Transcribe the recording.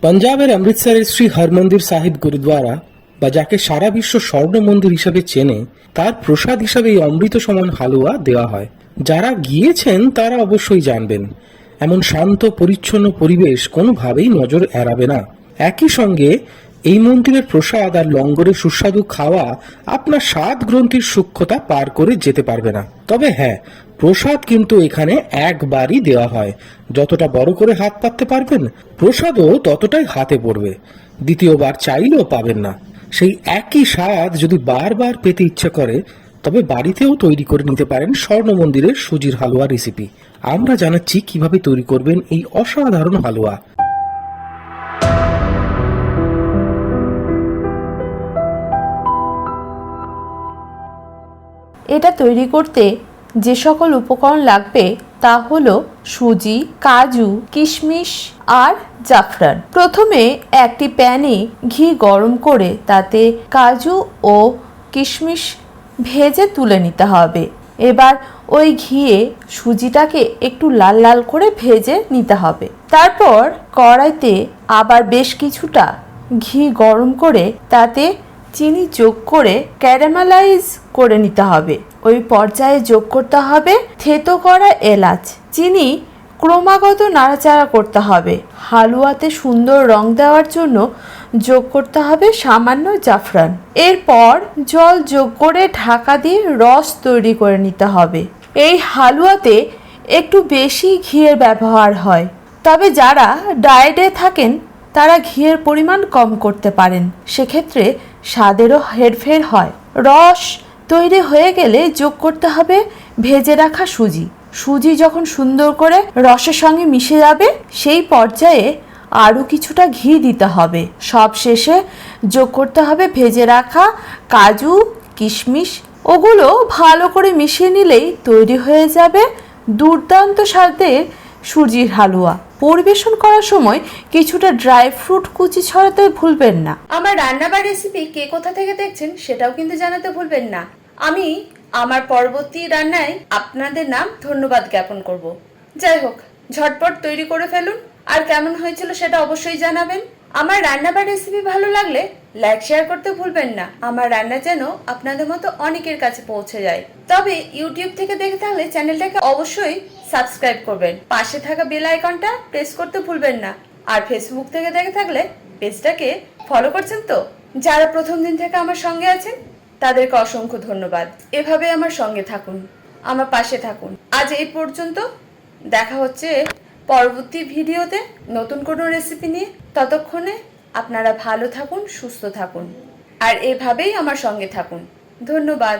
পাঞ্জাবের অমৃতসরের শ্রী হরমন্দির সাহেব গুরুদ্বারা, বা যাকে সারা বিশ্ব স্বর্ণ মন্দির হিসাবে চেনে, তার প্রসাদ হিসাবে এই অমৃত সমান হালুয়া দেওয়া হয়। যারা গিয়েছেন, তারা অবশ্যই জানবেন। এমন শান্ত, পরিচ্ছন্ন পরিবেশ কোনোভাবেই নজর এড়াবে না। একই সঙ্গে এই মন্দিরের প্রসাদ আর লঙ্গরের সুস্বাদু খাওয়া আপনার স্বাদ গ্রন্থির সূক্ষ্মতা পার করে যেতে পারবে না। তবে হ্যাঁ প্রসাদ কিন্তু এখানে একবারই দেওয়া হয়। যতটা বড় করে হাত পাততে পারবেন, প্রসাদও ততটাই হাতে পড়বে। দ্বিতীয়বার চাইলেও পাবেন না। সেই একই স্বাদ যদি বারবার পেতে ইচ্ছে করে, তবে বাড়িতেও তৈরি করে নিতে পারেন স্বর্ণ মন্দিরের সুজির হালুয়া রেসিপি আমরা জানাচ্ছি কীভাবে তৈরি করবেন এই অসাধারণ হালুয়া। এটা তৈরি করতে যে সকল উপকরণ লাগবে তা হলো সুজি, কাজু, কিশমিশ আর জাফরান। প্রথমে একটি প্যানে ঘি গরম করে তাতে কাজু ও কিশমিশ ভেজে তুলে নিতে হবে। এবার ওই ঘিয়ে সুজিটাকে একটু লাল লাল করে ভেজে নিতে হবে। তারপর কড়াইতে আবার বেশ কিছুটা ঘি গরম করে তাতে চিনি যোগ করে ক্যারামেলাইজ করে নিতে হবে। ওই পর্যায়ে যোগ করতে হবে থেতো করা এলাচ। চিনি ক্রমাগত নাড়াচাড়া করতে হবে। হালুয়াতে সুন্দর রং দেওয়ার জন্য যোগ করতে হবে সামান্য জাফরান। এরপর জল যোগ করে ঢাকা দিয়ে রস তৈরি করে নিতে হবে। এই হালুয়াতে একটু বেশি ঘিয়ের ব্যবহার হয়। তবে যারা ডায়েটে থাকেন তারা ঘিয়ের পরিমাণ কম করতে পারেন। সেক্ষেত্রে স্বাদেরও হেরফের হয়। রস তৈরি হয়ে গেলে যোগ করতে হবে ভেজে রাখা সুজি। সুজি যখন সুন্দর করে রসের সঙ্গে মিশে যাবে, সেই পর্যায়ে আরও কিছুটা ঘি দিতে হবে। সব শেষে যোগ করতে হবে ভেজে রাখা কাজু, কিশমিশ, ওগুলো ভালো করে মিশিয়ে নিলেই তৈরি হয়ে যাবে দুর্দান্ত স্বাদের সুজির হালুয়া। পরিবেশন করার সময় কিছুটা ড্রাই ফ্রুট কুচি ছড়াতে ভুলবেন না। আমার রান্না বা রেসিপি কে কোথা থেকে দেখছেন সেটাও কিন্তু জানাতে ভুলবেন না। আমি আমার পরবর্তী রান্নায় আপনাদের নাম ধন্যবাদ জ্ঞাপন করব। যাই হোক, ঝটপট তৈরি করে ফেলুন। আর কেমন হয়েছিল সেটা অবশ্যই জানাবেন। আমার রান্না বা রেসিপি ভালো লাগলে লাইক শেয়ার করতে ভুলবেন না। আমার রান্না যেন আপনাদের মতো অনেকের কাছে পৌঁছে যায়। তবে ইউটিউব থেকে দেখে থাকলে চ্যানেলটাকে অবশ্যই সাবস্ক্রাইব করবেন। পাশে থাকা বেল আইকনটা প্রেস করতে ভুলবেন না। আর ফেসবুক থেকে দেখে থাকলে পেজটাকে ফলো করছেন তো? যারা প্রথম দিন থেকে আমার সঙ্গে আছেন, তাদেরকে অসংখ্য ধন্যবাদ। এভাবে আমার সঙ্গে থাকুন, আমার পাশে থাকুন। আজ এই পর্যন্ত দেখা হচ্ছে পরবর্তী ভিডিওতে নতুন কোনো রেসিপি নিয়ে ততক্ষণে আপনারা ভালো থাকুন, সুস্থ থাকুন। আর এভাবেই আমার সঙ্গে থাকুন। ধন্যবাদ।